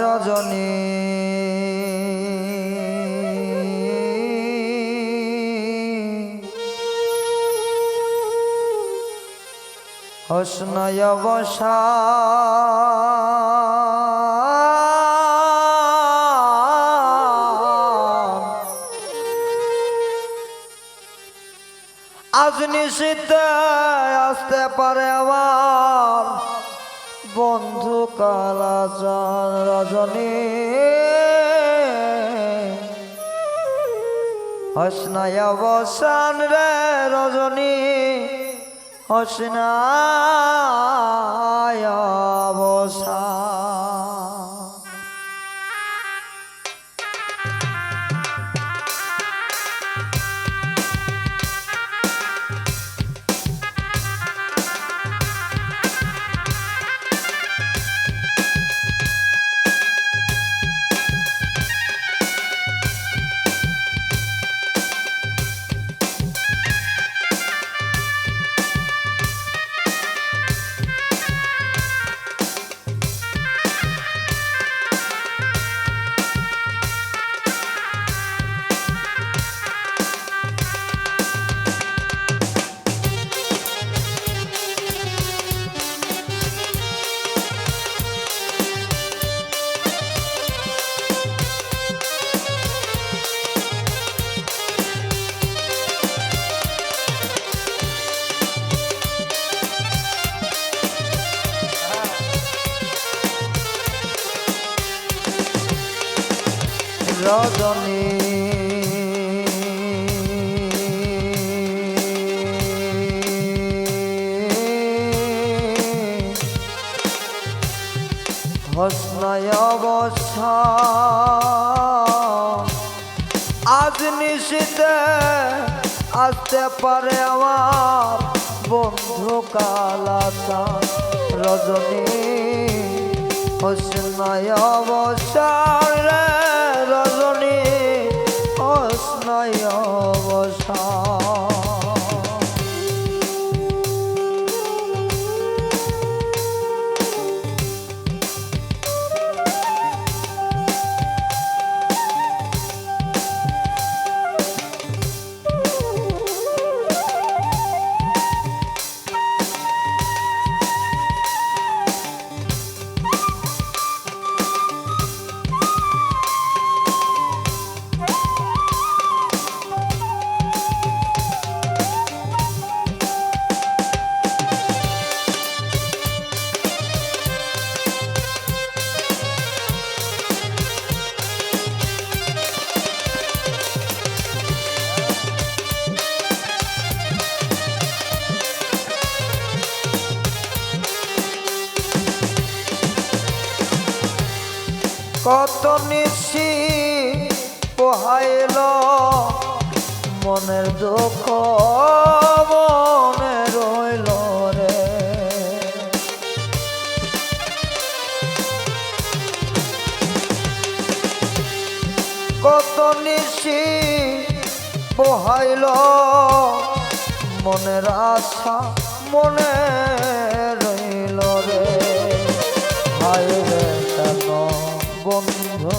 রজনী। হসনয় বসা আজ নিশীতে আসতে পারে আমার বন্ধু কালাচার রজনী। হসনায় অবসান রে রজনী হসনায় অবসান রজনী। হসনায় অবসা আজ নিশীতে আসতে পারে আমার বন্ধু কালাচা রজনী হসনায় অবসার হসনায় অবসার কত নিশি পোহাইল মনের দুঃখ মনে রইল রে। কত নিশি পোহাইল মনের আশা মনে বন্ধু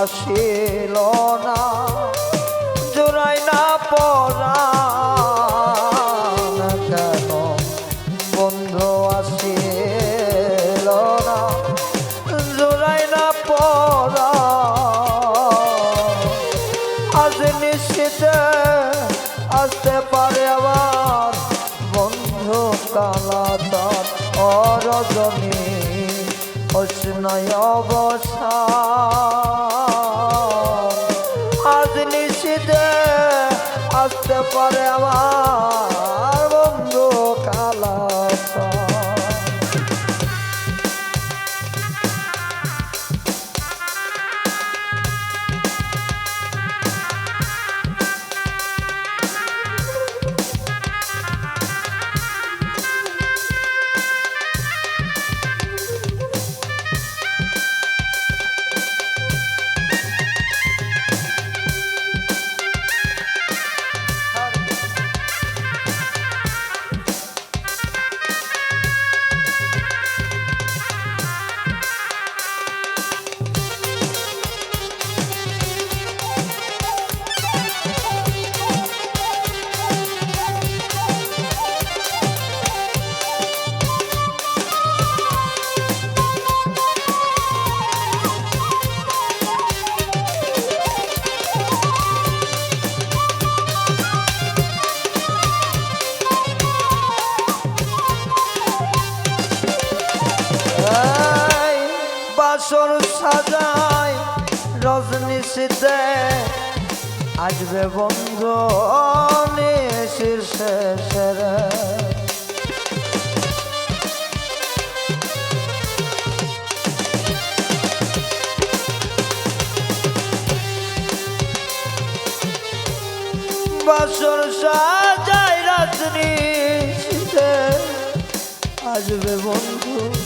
আসিল না, জোড়াই না পড়া কেন? বন্ধু আসিল না, জোড়াই না পড়া। আজ নিশ্চিতে আসতে পারে আবার বন্ধু কালাতার অরজনী। অবসা আজ নিশ্চিত আসতে পারে আবার বাসর সাজাই রজনী শীতে আসবে বন্ধু শীর্ষে সেরে। বাসর সাজাই রজনী শীতে আসবে বন্ধু।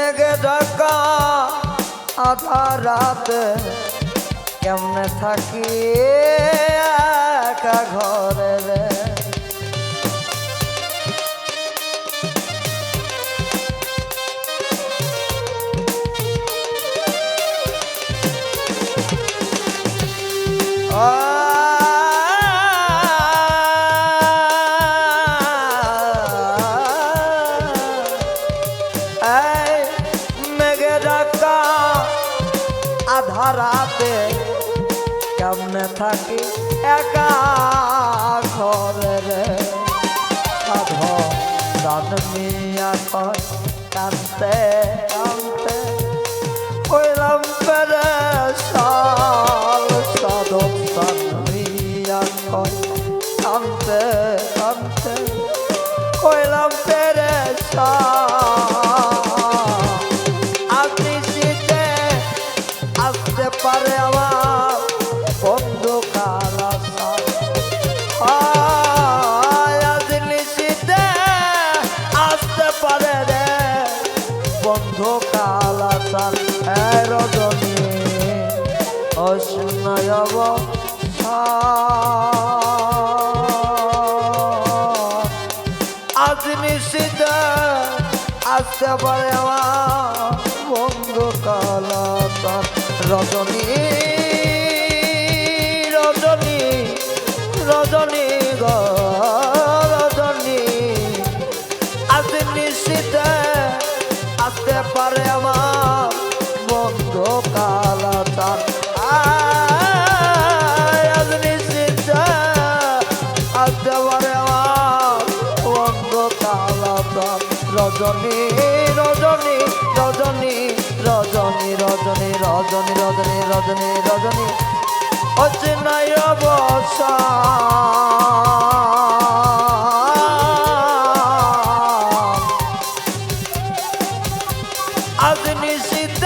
মেঘে ঢাকা আধা রাতে কেমনে থাকি একা ঘরে রে আধারাতে কেমনে থাকি? একা ঘরে রে। সাধ মিয়া কয় কানতে পেরে সাল সাধক মিয়া কয় কানতে কানতে কইলাম পেরে আপনি বন্ধু কালা চাল রজনী অস্নয়ব আজ নিশ্চিত আসতে পারে আমার বন্ধু কালা চাল রজনী রজনী রজনী গ। বন্ধু কালা চাল রজনী রজনী রজনী রজনী রজনী রজনী রজনী রজনী রজনী অচেনায় বসা আজ নিশ্চিত